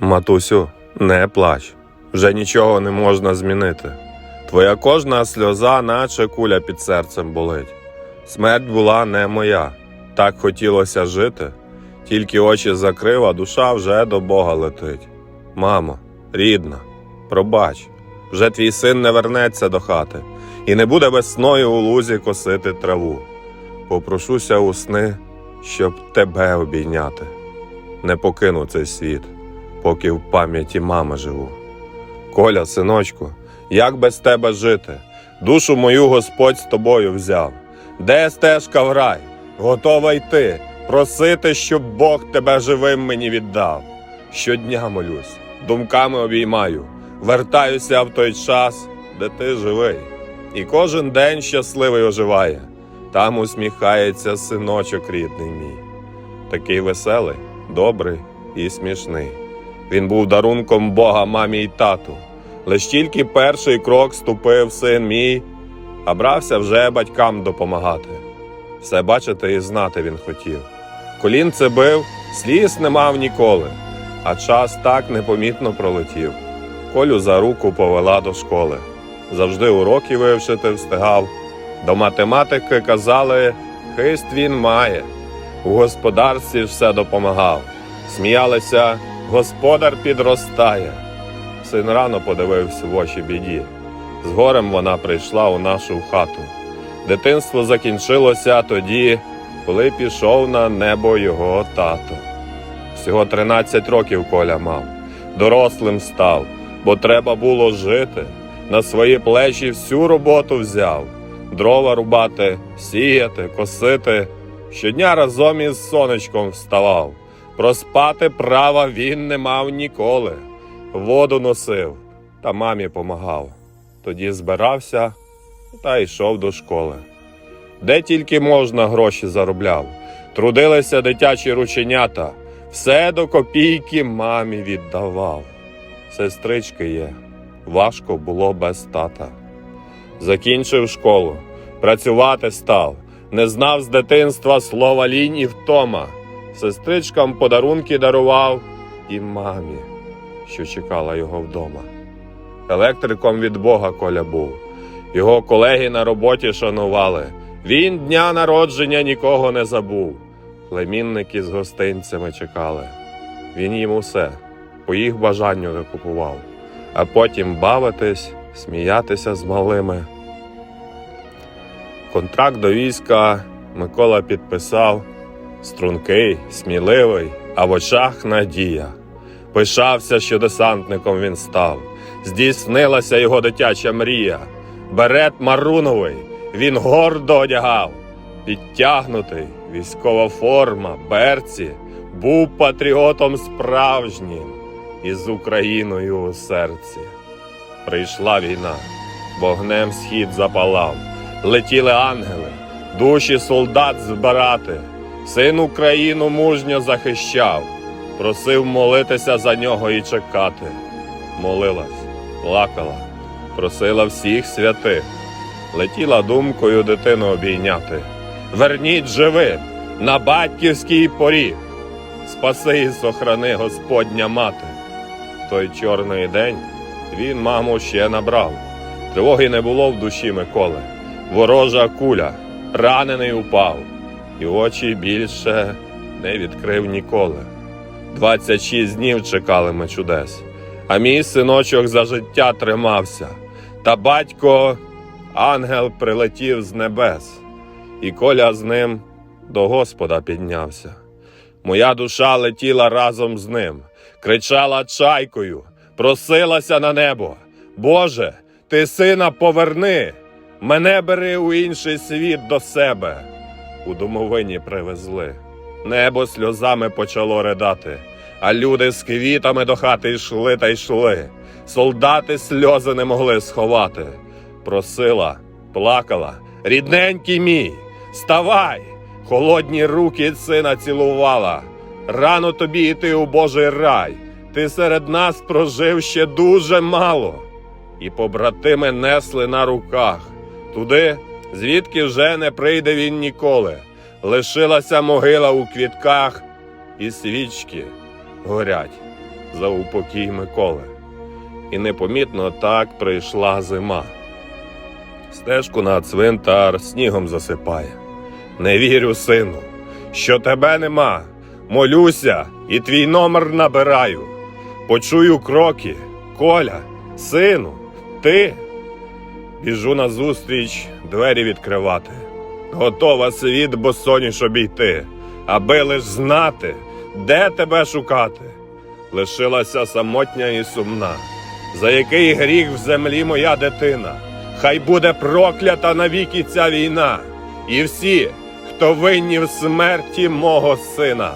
Матусю, не плач, вже нічого не можна змінити. Твоя кожна сльоза, наче куля під серцем болить. Смерть була не моя, так хотілося жити, тільки очі закрив, а душа вже до Бога летить. Мамо, рідна, пробач, вже твій син не вернеться до хати і не буде весною у лузі косити траву. Попрошуся у сни, щоб тебе обійняти. Не покину цей світ, поки в пам'яті мами живу. Коля, синочку, як без тебе жити? Душу мою Господь з тобою взяв. Де стежка в рай? Готова йти, просити, щоб Бог тебе живим мені віддав. Щодня молюсь, думками обіймаю, вертаюся в той час, де ти живий, і кожен день щасливий оживає. Там усміхається синочок рідний мій. Такий веселий, добрий і смішний. Він був дарунком Бога мамі й тату. Лиш тільки перший крок ступив син мій, а брався вже батькам допомагати. Все бачити і знати він хотів. Колінце бив, сліз не мав ніколи, а час так непомітно пролетів. Колю за руку повела до школи. Завжди уроки вивчити встигав. До математики казали, хист він має. У господарстві все допомагав. Сміялися, господар підростає. Син рано подивився в очі біді. З горем вона прийшла у нашу хату. Дитинство закінчилося тоді, коли пішов на небо його тато. Всього 13 років Коля мав, дорослим став, бо треба було жити. На свої плечі всю роботу взяв дрова рубати, сіяти, косити. Щодня разом із сонечком вставав. Проспати права він не мав ніколи. Воду носив та мамі помагав. Тоді збирався та йшов до школи. Де тільки можна гроші заробляв. Трудилися дитячі рученята, все до копійки мамі віддавав. Сестрички є, важко було без тата. Закінчив школу, працювати став, не знав з дитинства слова лінь і втома. Сестричкам подарунки дарував і мамі, що чекала його вдома. Електриком від Бога Коля був. Його колеги на роботі шанували. Він дня народження нікого не забув. Племінники з гостинцями чекали. Він їм усе по їх бажанню викупував, а потім бавитись, сміятися з малими. Контракт до війська Микола підписав стрункий, сміливий, а в очах надія. Пишався, що десантником він став. Здійснилася його дитяча мрія. Берет маруновий він гордо одягав. Підтягнутий, військова форма, берці, був патріотом справжнім і з Україною у серці. Прийшла війна, вогнем схід запалав, летіли ангели, душі солдат збирати. Син Україну мужньо захищав, просив молитися за нього і чекати. Молилась, плакала, просила всіх святих, летіла думкою дитину обійняти. Верніть живим на батьківський поріг, спаси і сохрани Господня мати. Той чорний день він маму ще набрав. Тривоги не було в душі Миколи. Ворожа куля, ранений упав, і очі більше не відкрив ніколи. Двадцять шість днів чекали ми чудес, а мій синочок за життя тримався, та батько, ангел, прилетів з небес, і коля з ним до Господа піднявся. Моя душа летіла разом з ним, кричала чайкою, просилася на небо. Боже, ти сина поверни, мене бери у інший світ до себе. У домовині привезли. Небо сльозами почало ридати, а люди з квітами до хати йшли та йшли. Солдати сльози не могли сховати. Просила, плакала, рідненький мій, ставай! Холодні руки сина цілувала. Рано тобі йти у Божий рай. Ти серед нас прожив ще дуже мало. І побратими несли на руках туди, звідки вже не прийде він ніколи. Лишилася могила у квітках, і свічки горять за упокій Миколи. І непомітно так прийшла зима. Стежку на цвинтар снігом засипає. Не вірю, сину, що тебе нема. Молюся і твій номер набираю. Почую кроки. Коля, сину, ти. Біжу назустріч двері відкривати. Готова світ босоніж обійти, аби лиш знати, де тебе шукати. Лишилася самотня і сумна. За який гріх в землі моя дитина? Хай буде проклята навіки ця війна, і всі, хто винні в смерті мого сина.